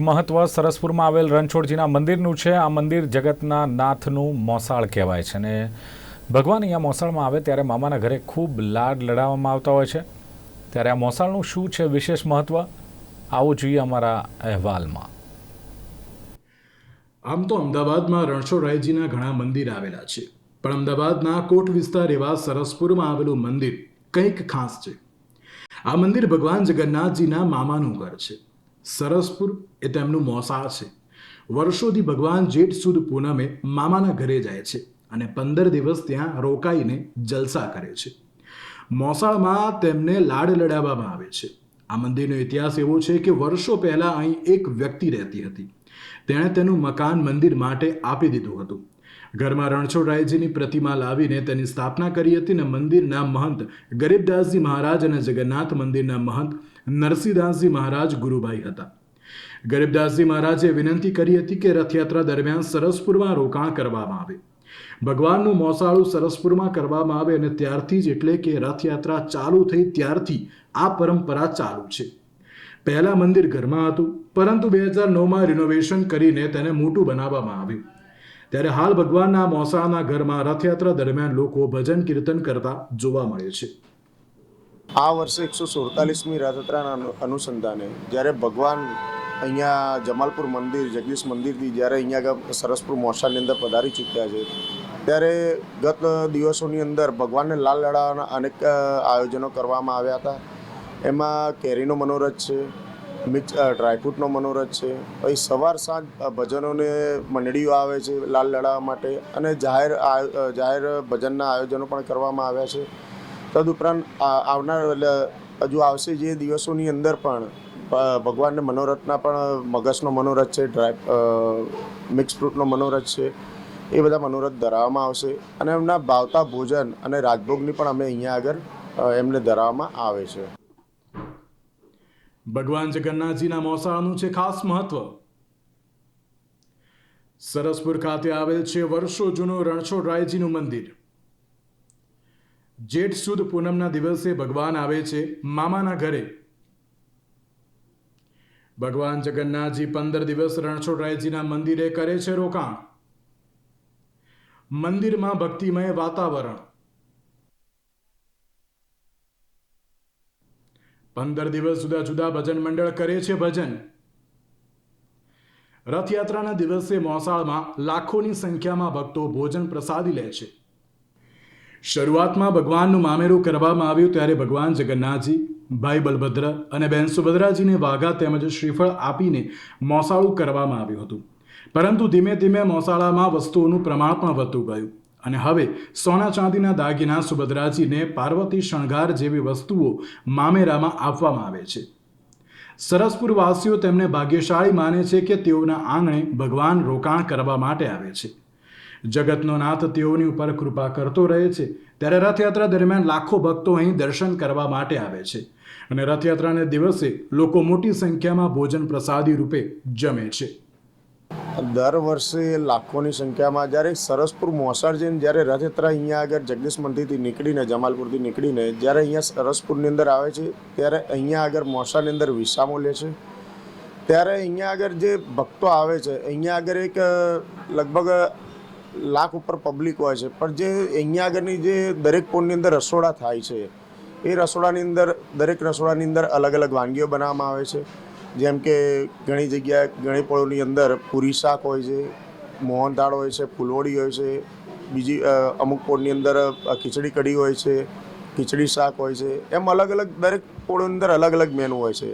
મહત્વ સરસપુરમાં આવેલ રણછોડજીના મંદિરનું છે. આ મંદિર જગતના નાથનું મોસાળ કહેવાય છે અને ભગવાન અહીંયા મોસાળમાં આવે ત્યારે મામાના ઘરે ખૂબ લાડ લડાવવામાં આવતા હોય છે. ત્યારે આ મોસાળનું શું છે વિશેષ મહત્વ? આવું જોઈએ અમારા અહેવાલમાં. આમ તો અમદાવાદમાં રણછોડરાયજીના ઘણા મંદિર આવેલા છે. પણ અમદાવાદના કોટ વિસ્તાર એવા સરસપુરમાં આવેલું મંદિર કંઈક ખાસ છે. આ મંદિર ભગવાન જગન્નાથજીના મામાનું ઘર છે. સરસપુર એ તેમનું મોસાળ છે. વર્ષોથી ભગવાન જેઠ સુદ પૂનમે મામાના ઘરે જાય છે અને પંદર દિવસ ત્યાં રોકાઈને જલસા કરે છે. મોસાળમાં તેમને લાડ લડાવવામાં આવે છે. આ મંદિરનો ઇતિહાસ એવો છે કે વર્ષો પહેલાં અહીં એક વ્યક્તિ રહેતી હતી. તેણે તેનું મકાન મંદિર માટે આપી દીધું હતું. ઘરમાં રણછોડરાયજીની પ્રતિમા લાવીને તેની સ્થાપના કરી હતી અને મંદિરના મહંત ગરીબદાસજી મહારાજ અને જગન્નાથ મંદિરના મહંત નરસિંહદાસજી મહારાજ ગુરુભાઈ હતા. ગરીબદાસજી મહારાજે વિનંતી કરી હતી કે રથયાત્રા દરમિયાન સરસપુરમાં રોકાણ કરવામાં આવે. ભગવાનનું મોસાળું સરસપુરમાં કરવામાં આવે અને ત્યારથી જ એટલે કે રથયાત્રા ચાલુ થઈ ત્યારથી આ પરંપરા ચાલુ છે. પહેલાં મંદિર ઘરમાં હતું, પરંતુ બે હજાર નવમાં રિનોવેશન કરીને તેને મોટું બનાવવામાં આવ્યું. ત્યારે હાલ ભગવાનના મોસાળના ઘરમાં રથયાત્રા દરમિયાન લોકો ભજન કીર્તન કરતા જોવા મળે છે. આ વર્ષે એકસો સુડતાલીસમી રથયાત્રાના અનુસંધાને જ્યારે ભગવાન અહીંયા જમાલપુર મંદિર, જગદીશ મંદિરથી જ્યારે અહીંયા સરસપુર મોસાળની અંદર પધારી ચૂક્યા છે, ત્યારે ગત દિવસોની અંદર ભગવાનને લાલ લડાવવાના અનેક આયોજનો કરવામાં આવ્યા હતા. એમાં કેરીનો મનોરથ છે મિક્સ ડ્રાયફ્રૂટનો મનોરથ છે. પછી સવાર સાંજ ભજનોને મંડળીઓ આવે છે, લાલ લડાવવા માટે. અને જાહેર જાહેર ભજનના આયોજનો પણ કરવામાં આવ્યા છે. તદુપરાંત આવનાર હજુ આવશે જે દિવસોની અંદર પણ ભગવાનને મનોરથના પણ મગજનો મનોરથ છે ડ્રાય મિક્સ ફ્રૂટનો મનોરથ છે. એ બધા મનોરથ ધરાવવામાં આવશે. અને એમના ભાવતા ભોજન અને રાજભોગની પણ અમે અહીંયા આગળ એમને ધરાવવામાં આવે છે. ભગવાન જગન્નાથજીના મોસાળાનું છે ખાસ મહત્વ. સરસપુર ખાતે આવેલ છે વર્ષો જૂનું રણછોડરાયજીનું મંદિર. જેઠ સુદ પૂનમના દિવસે ભગવાન આવે છે મામાના ઘરે. ભગવાન જગન્નાથજી પંદર દિવસ રણછોડરાયજીના મંદિરે કરે છે રોકાણ. મંદિરમાં ભક્તિમય વાતાવરણ. પંદર દિવસ જુદા જુદા ભજન મંડળ કરે છે ભજન. રથયાત્રાના દિવસે મોસાળમાં લાખોની સંખ્યામાં ભક્તો ભોજન પ્રસાદી લે છે. શરૂઆતમાં ભગવાનનું મામેરું કરવામાં આવ્યું ત્યારે ભગવાન જગન્નાથજી, ભાઈ બલભદ્ર અને બેન સુભદ્રાજીને વાઘા તેમજ શ્રીફળ આપીને મોસાળું કરવામાં આવ્યું હતું. પરંતુ ધીમે ધીમે મોસાળામાં વસ્તુઓનું પ્રમાણ પણ વધતું ગયું. અને હવે સોના ચાંદીના દાગીના સુભદ્રાજીને પાર્વતી શણગાર જેવી વસ્તુઓ મામેરામાં આપવામાં આવે છે. સરસપુર વાસીઓ તેમને ભાગ્યશાળી માને છે કે તેઓના આંગણે ભગવાન રોકાણ કરવા માટે આવે છે. જગતનો નાથ તેઓની ઉપર કૃપા કરતો રહે છે. ત્યારે રથયાત્રા દરમિયાન લાખો ભક્તો અહીં દર્શન કરવા માટે આવે છે. અને રથયાત્રાને દિવસે લોકો મોટી સંખ્યામાં ભોજન પ્રસાદી રૂપે જમે છે. દર વર્ષે લાખોની સંખ્યામાં જ્યારે સરસપુર મોસાળ જઈને જ્યારે રથયાત્રા અહીંયા આગળ જગદીશ મંદિરથી નીકળીને, જમાલપુરથી નીકળીને જ્યારે અહીંયા સરસપુરની અંદર આવે છે, ત્યારે અહીંયા આગળ મોસાળની અંદર વિસામો લે છે. ત્યારે અહીંયા આગળ જે ભક્તો આવે છે, અહીંયા આગળ એક લગભગ લાખ ઉપર પબ્લિક હોય છે. પણ જે અહીંયા આગળની જે દરેક પોળની અંદર રસોડા થાય છે, એ રસોડાની અંદર, દરેક રસોડાની અંદર અલગ અલગ વાનગીઓ બનાવવામાં આવે છે. જેમ કે ઘણી જગ્યાએ, ઘણી પળોની અંદર પૂરી શાક હોય છે મોહનથાળ હોય છે, ફૂલવડી હોય છે, બીજી અમુક પોળની અંદર ખીચડી કઢી હોય છે, ખીચડી શાક હોય છે, એમ અલગ અલગ દરેક પોળોની અંદર અલગ અલગ મેનુ હોય છે.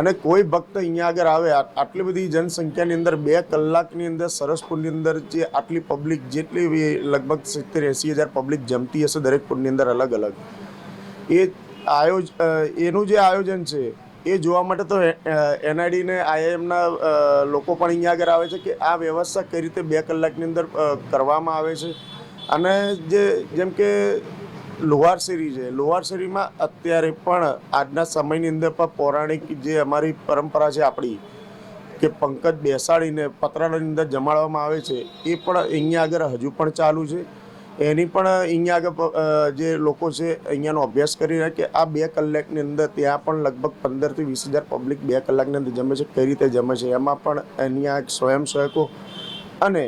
અને કોઈ ભક્ત અહીંયા આગળ આવે આટલી બધી જનસંખ્યાની અંદર બે કલાકની અંદર સરસપુરની અંદર જે આટલી પબ્લિક જેટલી બી લગભગ સિત્તેર, એંસી હજાર પબ્લિક જમતી હશે દરેક પુરની અંદર અલગ અલગ. એ આયોજ એનું જે આયોજન છે એ જોવા માટે તો એનઆઈડી ને આઈએમના લોકો પણ અહીંયા આગળ આવે છે કે આ વ્યવસ્થા કઈ રીતે બે કલાકની અંદર કરવામાં આવે છે. અને જે, જેમ કે લોહાર શેરી છે, લોહાર શેરીમાં અત્યારે પણ આજના સમયની અંદર પણ પૌરાણિક જે અમારી પરંપરા છે આપણી, કે પંકજ બેસાડીને પતરાળાની અંદર જમાડવામાં આવે છે, એ પણ અહીંયા આગળ હજુ પણ ચાલુ છે. એની પણ અહીંયા આગળ જે લોકો છે, અહીંયાનો અભ્યાસ કરી રહ્યા કે આ બે કલાકની અંદર ત્યાં પણ લગભગ પંદરથી વીસ હજાર પબ્લિક બે કલાકની અંદર જમે છે, કઈ રીતે જમે છે, એમાં પણ અહીંયા સ્વયંસેવકો અને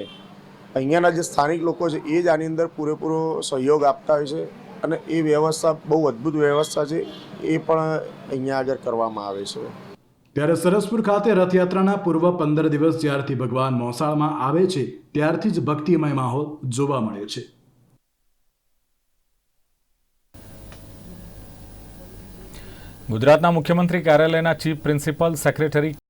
અહીંયાના જે સ્થાનિક લોકો છે, એ જ આની અંદર પૂરેપૂરો સહયોગ આપતા હોય છે અને એ વ્યવસ્થા, બહુ અદ્ભુત વ્યવસ્થા છે, એ પણ અહીંયા આગળ કરવામાં આવે છે. ત્યારે સરસપુર ખાતે રથયાત્રાના પૂર્વ પંદર દિવસ જ્યારથી ભગવાન મોસાળમાં આવે છે, ત્યારથી જ ભક્તિમય માહોલ જોવા મળે છે. ગુજરાતના મુખ્યમંત્રી કાર્યાલયના ચીફ પ્રિન્સિપલ સેક્રેટરી